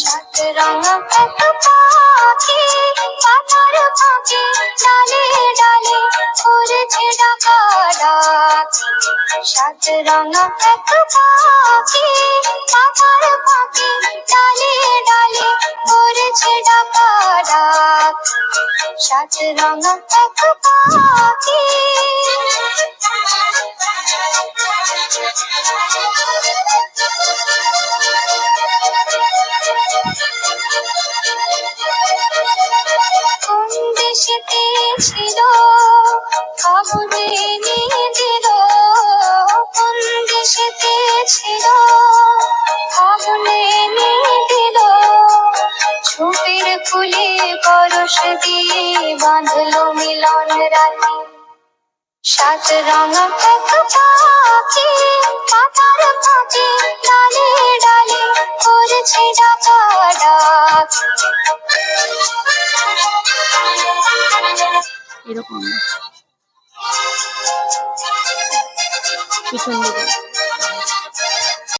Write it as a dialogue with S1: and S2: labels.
S1: সাত রঙা পাখি পাতার ফাঁকে ডালে ডালে করেছে ডাকা ডাক সাত রঙা এক পাখি পাতার ফাঁকে ডালে ডালে করেছে ডাকা সাত রঙা পাখি। কোন দেশেতে ছিল ফাগুনে নিয়ে দিল? কোন ছিল পরশ দিয়ে বাঁধলো মিলন রাতে সাত রঙা এক পাখি, পাতার ফাঁকে ডালে ডালে করেছে ডাকা ডাক।
S2: এরকম। পিছন দিকে।